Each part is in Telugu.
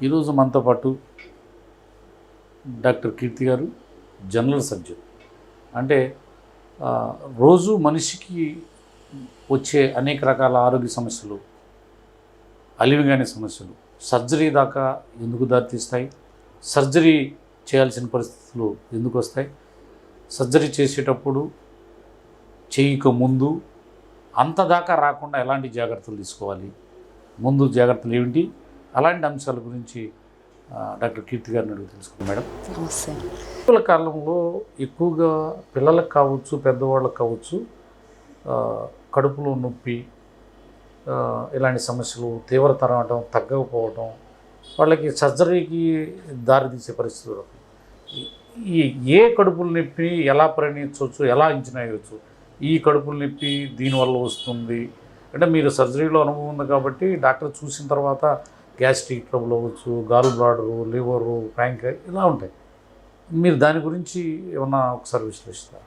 ఈరోజు మనతో పాటు డాక్టర్ కీర్తి గారు జనరల్ సర్జన్. అంటే రోజు మనిషికి వచ్చే అనేక రకాల ఆరోగ్య సమస్యలు అలివిగానే సమస్యలు సర్జరీ దాకా ఎందుకు దారితీస్తాయి సర్జరీ చేయాల్సిన పరిస్థితులు ఎందుకు వస్తాయి సర్జరీ చేసేటప్పుడు చేయక ముందు అంత దాకా రాకుండా ఎలాంటి జాగ్రత్తలు తీసుకోవాలి ముందు జాగ్రత్తలు ఏమిటి అలాంటి అంశాల గురించి డాక్టర్ కీర్తి గారిని అడిగి తెలుసుకుందాం మేడం. నమస్తే. ఇటీవల కాలంలో ఎక్కువగా పిల్లలకు కావచ్చు పెద్దవాళ్ళకి కావచ్చు కడుపులో నొప్పి ఇలాంటి సమస్యలు తీవ్రతరం అవడం తగ్గకపోవడం వాళ్ళకి సర్జరీకి దారితీసే పరిస్థితులు ఈ- ఏ కడుపుల నొప్పి ఎలా పరిగణించవచ్చు ఎలా అంచనా వేయవచ్చు? ఈ కడుపుల నొప్పి దీనివల్ల వస్తుంది. అంటే మీరు సర్జరీలో అనుభవం ఉంది కాబట్టి డాక్టర్ చూసిన తర్వాత గ్యాస్ట్రిక్ ట్రబుల్ అవ్వచ్చు గాల్ బ్లాడరు లివరు ప్యాంక్ ఇలా ఉంటాయి. మీరు దాని గురించి ఏమన్నా ఒకసారి విశ్లేషిస్తారు?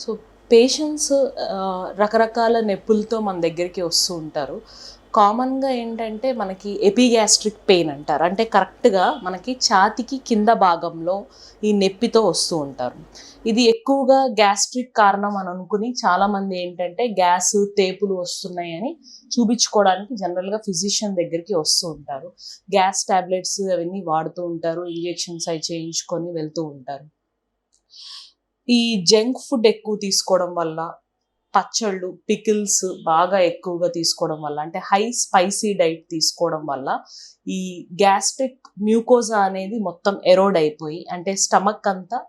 సో పేషెంట్స్ రకరకాల నొప్పులతో మన దగ్గరికి వస్తూ ఉంటారు. కామన్గా ఏంటంటే మనకి ఎపిగ్యాస్ట్రిక్ పెయిన్ అంటారు. అంటే కరెక్ట్గా మనకి ఛాతికి కింద భాగంలో ఈ నొప్పితో వస్తూ ఉంటారు. ఇది ఎక్కువగా గ్యాస్ట్రిక్ కారణం అని అనుకుని చాలామంది ఏంటంటే గ్యాస్ తేపులు వస్తున్నాయని చూపించుకోవడానికి జనరల్గా ఫిజిషియన్ దగ్గరికి వస్తూ ఉంటారు. గ్యాస్ టాబ్లెట్స్ అవన్నీ వాడుతూ ఉంటారు ఇంజెక్షన్స్ అవి చేయించుకొని వెళ్తూ ఉంటారు. ఈ జంక్ ఫుడ్ ఎక్కువ తీసుకోవడం వల్ల పచ్చళ్ళు పికిల్స్ బాగా ఎక్కువగా తీసుకోవడం వల్ల అంటే హై స్పైసీ డైట్ తీసుకోవడం వల్ల ఈ గ్యాస్ట్రిక్ మ్యూకోజా అనేది మొత్తం ఎరోడ్ అయిపోయి అంటే స్టమక్ అంతా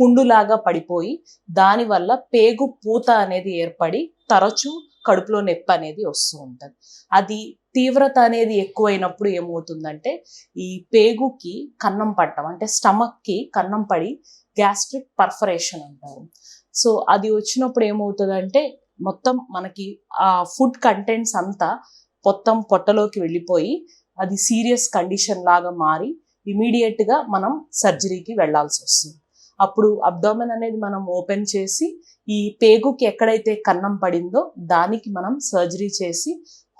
పుండులాగా పడిపోయి దానివల్ల పేగు పూత అనేది ఏర్పడి తరచూ కడుపులో నొప్పి అనేది వస్తూ ఉంటుంది. అది తీవ్రత అనేది ఎక్కువైనప్పుడు ఏమవుతుందంటే ఈ పేగుకి కన్నం పట్టడం అంటే స్టమక్కి కన్నం పడి గ్యాస్ట్రిక్ పర్ఫరేషన్ అంటారు. సో అది వచ్చినప్పుడు ఏమవుతుందంటే మొత్తం మనకి ఆ ఫుడ్ కంటెంట్స్ అంతా మొత్తం పొట్టలోకి వెళ్ళిపోయి అది సీరియస్ కండిషన్ లాగా మారి ఇమీడియట్గా మనం సర్జరీకి వెళ్ళాల్సి వస్తుంది. అప్పుడు అబ్డామెన్ అనేది మనం ఓపెన్ చేసి ఈ పేగుకి ఎక్కడైతే కన్నం పడిందో దానికి మనం సర్జరీ చేసి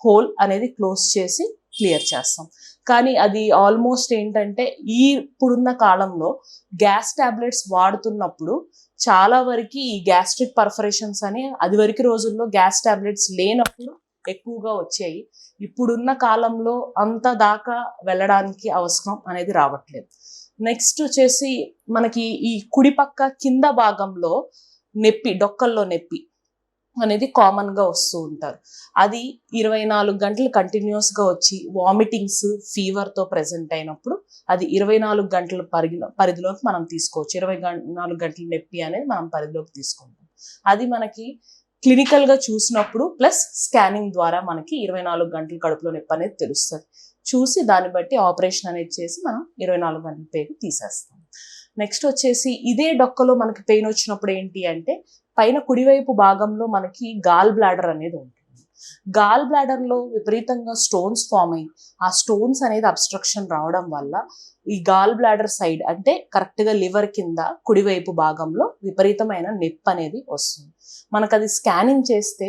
హోల్ అనేది క్లోజ్ చేసి క్లియర్ చేస్తాం. కానీ అది ఆల్మోస్ట్ ఏంటంటే ఈ ఇప్పుడున్న కాలంలో గ్యాస్ టాబ్లెట్స్ వాడుతున్నప్పుడు చాలా వరకు ఈ గ్యాస్ట్రిక్ పర్ఫరేషన్స్ అని అది వరకు రోజుల్లో గ్యాస్ టాబ్లెట్స్ లేనప్పుడు ఎక్కువగా వచ్చాయి. ఇప్పుడున్న కాలంలో అంత దాకా వెళ్ళడానికి అవసరం అనేది రావట్లేదు. నెక్స్ట్ వచ్చేసి మనకి ఈ కుడి పక్క కింద భాగంలో నొప్పి డొక్కల్లో నొప్పి. అనేది కామన్గా వస్తూ ఉంటారు. అది ఇరవై నాలుగు గంటలు కంటిన్యూస్గా వచ్చి వామిటింగ్స్ ఫీవర్తో ప్రజెంట్ ప్రెసెంట్ అయినప్పుడు అది ఇరవై నాలుగు గంటల పరిధి పరిధిలోకి మనం తీసుకోవచ్చు. ఇరవై నాలుగు గంటల నొప్పి అనేది మనం పరిధిలోకి తీసుకుంటాం. అది మనకి క్లినికల్గా చూసినప్పుడు ప్లస్ స్కానింగ్ ద్వారా మనకి ఇరవై నాలుగు గంటల కడుపులో నొప్పి అనేది తెలుస్తుంది. చూసి దాన్ని బట్టి ఆపరేషన్ అనేది చేసి మనం ఇరవై నాలుగు గంటల పేగు తీసేస్తాం. నెక్స్ట్ వచ్చేసి ఇదే డొక్కలో మనకి పెయిన్ వచ్చినప్పుడు ఏంటి అంటే పైన కుడివైపు భాగంలో మనకి గాల్ బ్లాడర్ అనేది ఉంటుంది. గాల్ బ్లాడర్లో విపరీతంగా స్టోన్స్ ఫామ్ అయ్యి ఆ స్టోన్స్ అనేది అబ్స్ట్రక్షన్ రావడం వల్ల ఈ గాల్ బ్లాడర్ సైడ్ అంటే కరెక్ట్గా లివర్ కింద కుడివైపు భాగంలో విపరీతమైన నొప్పి అనేది వస్తుంది. మనకు అది స్కానింగ్ చేస్తే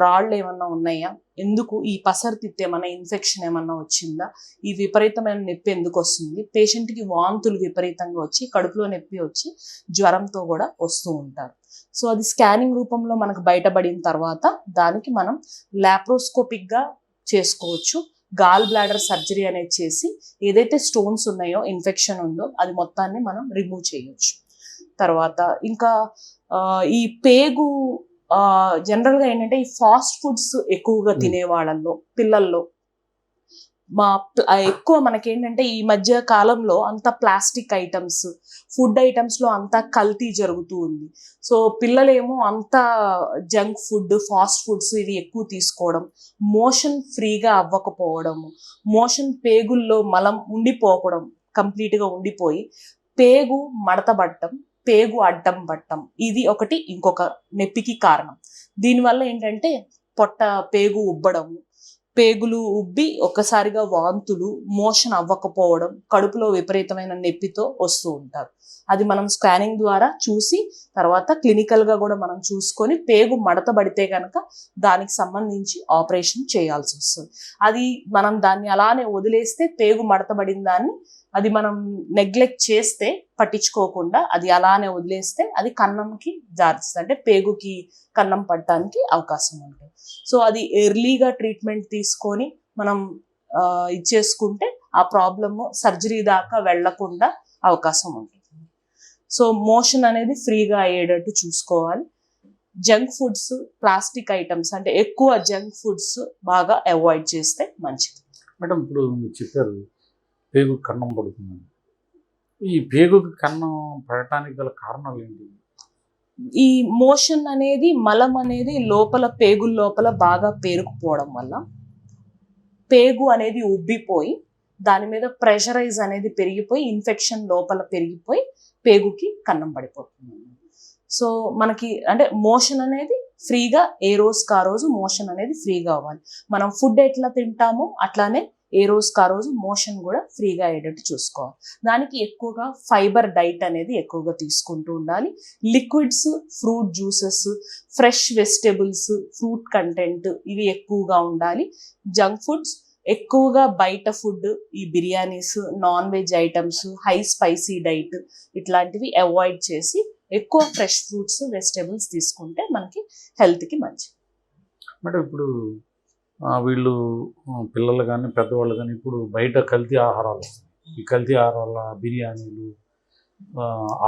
రాళ్ళు ఏమన్నా ఉన్నాయా? ఎందుకు? ఈ పసర్తిత్తి ఏమన్నా ఇన్ఫెక్షన్ ఏమన్నా వచ్చిందా? ఈ విపరీతమైన నొప్పి ఎందుకు వస్తుంది? పేషెంట్కి వాంతులు విపరీతంగా వచ్చి కడుపులో నొప్పి వచ్చి జ్వరంతో కూడా వస్తూ ఉంటారు. సో అది స్కానింగ్ రూపంలో మనకు బయటపడిన తర్వాత దానికి మనం లాప్రోస్కోపిక్గా చేసుకోవచ్చు గాల్ బ్లాడర్ సర్జరీ అనేది చేసి ఏదైతే స్టోన్స్ ఉన్నాయో ఇన్ఫెక్షన్ ఉందో అది మొత్తాన్ని మనం రిమూవ్ చేయొచ్చు తర్వాత ఇంకా ఈ పేగు జనరల్గా ఏంటంటే ఈ ఫాస్ట్ ఫుడ్స్ ఎక్కువగా Hmm. తినే వాళ్ళల్లో పిల్లల్లో మా ఎక్కువ మనకేంటంటే ఈ మధ్య కాలంలో అంత ప్లాస్టిక్ ఐటమ్స్ ఫుడ్ ఐటమ్స్లో లో కల్తీ జరుగుతూ ఉంది. సో పిల్లలేమో అంత జంక్ ఫుడ్ ఫాస్ట్ ఫుడ్స్ ఇవి ఎక్కువ తీసుకోవడం మోషన్ ఫ్రీగా అవ్వకపోవడము మోషన్ పేగుల్లో మలం ఉండిపోకడం కంప్లీట్గా ఉండిపోయి పేగు మడతబట్టం పేగు అడ్డం పట్టం ఇది ఒకటి ఇంకొక నొప్పికి కారణం. దీనివల్ల ఏంటంటే పొట్ట పేగు ఉబ్బడము పేగులు ఉబ్బి ఒక్కసారిగా వాంతులు మోషన్ అవ్వకపోవడం కడుపులో విపరీతమైన నొప్పితో వస్తూ ఉంటారు. అది మనం స్కానింగ్ ద్వారా చూసి తర్వాత క్లినికల్గా కూడా మనం చూసుకొని పేగు మడతబడితే కనుక దానికి సంబంధించి ఆపరేషన్ చేయాల్సి వస్తుంది. అది మనం దాన్ని అలానే వదిలేస్తే పేగు మడతబడిన దాన్ని అది మనం నెగ్లెక్ట్ చేస్తే పట్టించుకోకుండా అది అలానే వదిలేస్తే అది కన్నంకి జారుస్తుంది. అంటే పేగుకి కన్నం పట్టడానికి అవకాశం ఉంటుంది. సో అది ఎర్లీగా ట్రీట్మెంట్ తీసుకొని మనం ఇచ్చేసుకుంటే ఆ ప్రాబ్లము సర్జరీ దాకా వెళ్ళకుండా అవకాశం ఉంటుంది. సో మోషన్ అనేది ఫ్రీగా అయ్యేటట్టు చూసుకోవాలి. జంక్ ఫుడ్స్ ప్లాస్టిక్ ఐటమ్స్ అంటే ఎక్కువ జంక్ ఫుడ్స్ బాగా అవాయిడ్ చేస్తే మంచిది. మేడం ఇప్పుడు మీరు చెప్పారు పేగు కన్నం పడుతుంది. ఈ పేగుకి కన్నం పడటానికి గల కారణాలు ఏంటి? ఈ మోషన్ అనేది మలం అనేది లోపల పేగు లోపల బాగా పేరుకుపోవడం వల్ల పేగు అనేది ఉబ్బిపోయి దాని మీద ప్రెషరైజ్ అనేది పెరిగిపోయి ఇన్ఫెక్షన్ లోపల పెరిగిపోయి పేగుకి కన్నం పడిపోతుంది. సో మనకి అంటే మోషన్ అనేది ఫ్రీగా ఏ రోజుకి ఆ రోజు మోషన్ అనేది ఫ్రీగా అవ్వాలి. మనం ఫుడ్ ఎట్లా తింటామో అట్లానే ఏ రోజుకి ఆ రోజు మోషన్ కూడా ఫ్రీగా అయ్యేటట్టు చూసుకోవాలి. దానికి ఎక్కువగా ఫైబర్ డైట్ అనేది ఎక్కువగా తీసుకుంటూ ఉండాలి. Liquids fruit juices fresh vegetables fruit content ఇవి ఎక్కువగా ఉండాలి. జంక్ ఫుడ్స్ ఎక్కువగా బయట ఫుడ్ ఈ biryanis non veg items high spicy diet ఇట్లాంటివి అవాయిడ్ చేసి ఎక్కువ ఫ్రెష్ ఫ్రూట్స్ వెజిటేబుల్స్ తీసుకుంటే మనకి హెల్త్కి మంచిది. మేడం ఇప్పుడు వీళ్ళు పిల్లలు కానీ పెద్దవాళ్ళు కానీ ఇప్పుడు బయట కల్తీ ఆహారాలు. ఈ కల్తీ ఆహారాల బిర్యానీలు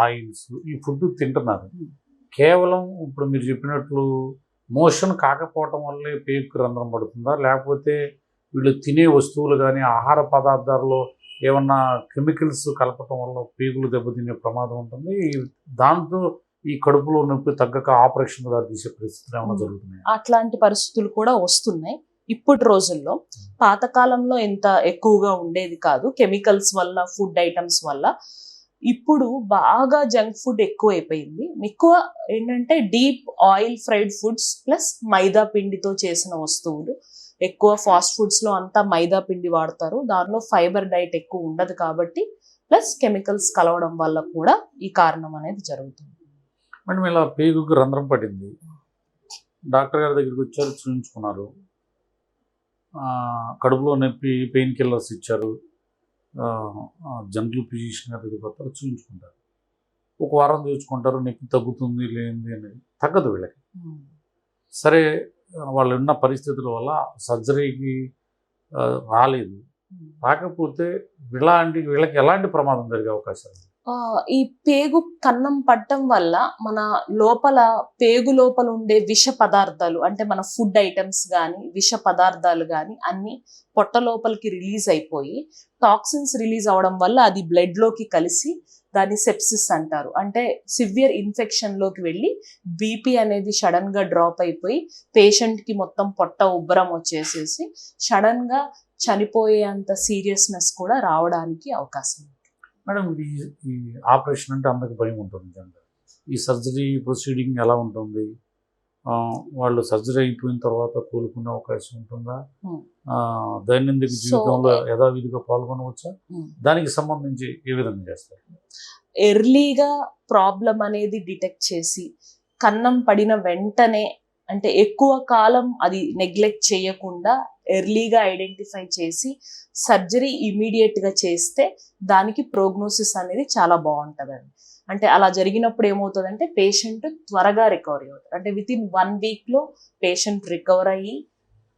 ఆయిల్స్ ఈ ఫుడ్ తింటున్నారు. కేవలం ఇప్పుడు మీరు చెప్పినట్లు మోషన్ కాకపోవటం వల్లే పేగుకి రంధ్రం పడుతుందా? లేకపోతే వీళ్ళు తినే వస్తువులు కానీ ఆహార పదార్థాల్లో ఏమన్నా కెమికల్స్ కలపటం వల్ల పేగులు దెబ్బతినే ప్రమాదం ఉంటుంది? దాంతో ఈ కడుపులో నొప్పి తగ్గక ఆపరేషన్ దారి తీసే పరిస్థితులు ఏమైనా జరుగుతున్నాయి? అట్లాంటి పరిస్థితులు కూడా వస్తున్నాయి. ఇప్పటి రోజుల్లో పాతకాలంలో ఎంత ఎక్కువగా ఉండేది కాదు. కెమికల్స్ వల్ల ఫుడ్ ఐటమ్స్ వల్ల ఇప్పుడు బాగా జంక్ ఫుడ్ ఎక్కువ అయిపోయింది ఎక్కువ ఏంటంటే deep oil fried foods plus maida పిండితో చేసిన వస్తువులు. ఎక్కువ ఫాస్ట్ ఫుడ్స్లో అంతా మైదా పిండి వాడతారు. దానిలో ఫైబర్ డైట్ ఎక్కువ ఉండదు కాబట్టి ప్లస్ కెమికల్స్ కలవడం వల్ల కూడా ఈ కారణం అనేది జరుగుతుంది. మేడం ఇలా పేగుకు రంధ్రం పడింది డాక్టర్ గారి దగ్గరికి వచ్చారు చూపించుకున్నారు కడుపులో నొప్పి పెయిన్ కిల్లర్స్ ఇచ్చారు. జనరల్ ఫిజిషియన్ గారి దగ్గరికి వస్తారు చూపించుకుంటారు ఒక వారం చూపించుకుంటారు నొప్పి తగ్గుతుంది లేనిది అనేది తగ్గదు వీళ్ళకి. సరే వాళ్ళు ఉన్న పరిస్థితుల వల్ల సర్జరీకి రాలేదు. రాకపోతే ఇలాంటి వీళ్ళకి ఎలాంటి ప్రమాదం జరిగే అవకాశాలు? ఈ పేగు కన్నం పట్టడం వల్ల మన లోపల పేగు లోపల ఉండే విష పదార్థాలు అంటే మన ఫుడ్ ఐటమ్స్ కానీ విష పదార్థాలు కానీ అన్ని పొట్ట లోపలికి రిలీజ్ అయిపోయి టాక్సిన్స్ రిలీజ్ అవడం వల్ల అది బ్లడ్లోకి కలిసి దాన్ని సెప్సిస్ అంటారు అంటే సివియర్ ఇన్ఫెక్షన్లోకి వెళ్ళి బీపీ అనేది సడన్గా డ్రాప్ అయిపోయి పేషెంట్కి మొత్తం పొట్ట ఉబ్బరం వచ్చేసేసి సడన్గా చనిపోయేంత సీరియస్నెస్ కూడా రావడానికి అవకాశం ఉంది. మేడం ఇది ఈ ఆపరేషన్ అంటే అందరికి భయం ఉంటుంది నిజంగా ఈ సర్జరీ ప్రొసీడింగ్ ఎలా ఉంటుంది? వాళ్ళు సర్జరీ అయిపోయిన తర్వాత కోలుకునే అవకాశం ఉంటుందా? దైనందిక జీవితంలో యథావిధిగా పాల్గొనవచ్చా. దానికి సంబంధించి ఏ విధంగా చేస్తారు? ఎర్లీగా ప్రాబ్లం అనేది డిటెక్ట్ చేసి కన్నం పడిన వెంటనే అంటే ఎక్కువ కాలం అది నెగ్లెక్ట్ చేయకుండా ఎర్లీగా ఐడెంటిఫై చేసి సర్జరీ ఇమీడియట్గా చేస్తే దానికి ప్రోగ్నోసిస్ అనేది చాలా బాగుంటుందండి. అంటే అలా జరిగినప్పుడు ఏమవుతుందంటే పేషెంట్ త్వరగా రికవరీ అవుతారు అంటే విత్ ఇన్ వన్ వీక్లో పేషెంట్ రికవర్ అయ్యి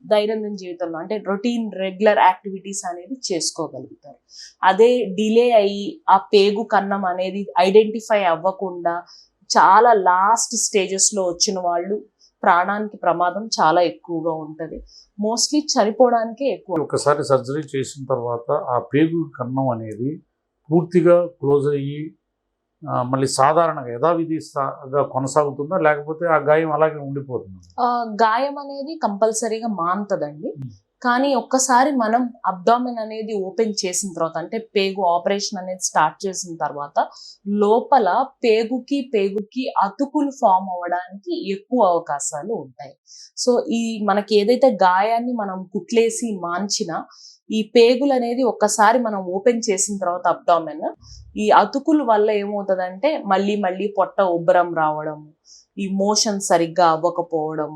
దైనందిన జీవితంలో అంటే రొటీన్ రెగ్యులర్ యాక్టివిటీస్ అనేది చేసుకోగలుగుతారు. అదే డిలే అయ్యి ఆ పేగు కన్నం అనేది ఐడెంటిఫై అవ్వకుండా చాలా లాస్ట్ స్టేజెస్లో వచ్చిన వాళ్ళు ప్రాణానికి ప్రమాదం చాలా ఎక్కువగా ఉంటది. మోస్ట్లీ చనిపోవడానికే ఎక్కువ. ఒకసారి సర్జరీ చేసిన తర్వాత ఆ పేగు కన్నం అనేది పూర్తిగా క్లోజ్ అయ్యి మళ్ళీ సాధారణంగా యథావిధిగా కొనసాగుతుందా? లేకపోతే ఆ గాయం అలాగే ఉండిపోతుందా? ఆ, గాయం అనేది కంపల్సరీగా మానుతుందండి కానీ ఒక్కసారి మనం అబ్డామిన్ అనేది ఓపెన్ చేసిన తర్వాత అంటే పేగు ఆపరేషన్ అనేది స్టార్ట్ చేసిన తర్వాత లోపల పేగుకి పేగుకి అతుకులు ఫామ్ అవ్వడానికి ఎక్కువ అవకాశాలు ఉంటాయి. సో ఈ మనకి ఏదైతే గాయాన్ని మనం కుట్లేసి మాంచిన ఈ పేగులు అనేది ఒక్కసారి మనం ఓపెన్ చేసిన తర్వాత అబ్డామిన్ ఈ అతుకుల వల్ల ఏమవుతుందంటే మళ్ళీ మళ్ళీ పొట్ట ఉబ్బరం రావడం ఈ మోషన్ సరిగ్గా అవ్వకపోవడం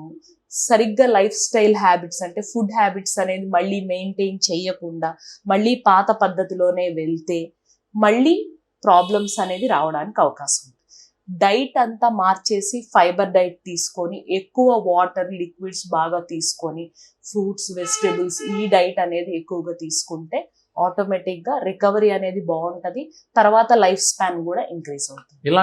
సరిగ్గా లైఫ్ స్టైల్ హ్యాబిట్స్ అంటే ఫుడ్ హ్యాబిట్స్ అనేది మళ్ళీ మెయింటైన్ చేయకుండా మళ్ళీ పాత పద్ధతిలోనే వెళ్తే మళ్ళీ ప్రాబ్లమ్స్ అనేది రావడానికి అవకాశం ఉంది. డైట్ అంతా మార్చేసి ఫైబర్ డైట్ తీసుకొని ఎక్కువ వాటర్ లిక్విడ్స్ బాగా తీసుకొని ఫ్రూట్స్ వెజిటేబుల్స్ ఈ డైట్ అనేది ఎక్కువగా తీసుకుంటే ఆటోమేటిక్గా రికవరీ అనేది బాగుంటుంది. తర్వాత లైఫ్ స్పాన్ కూడా ఇంక్రీజ్ అవుతుంది. ఇలాంటి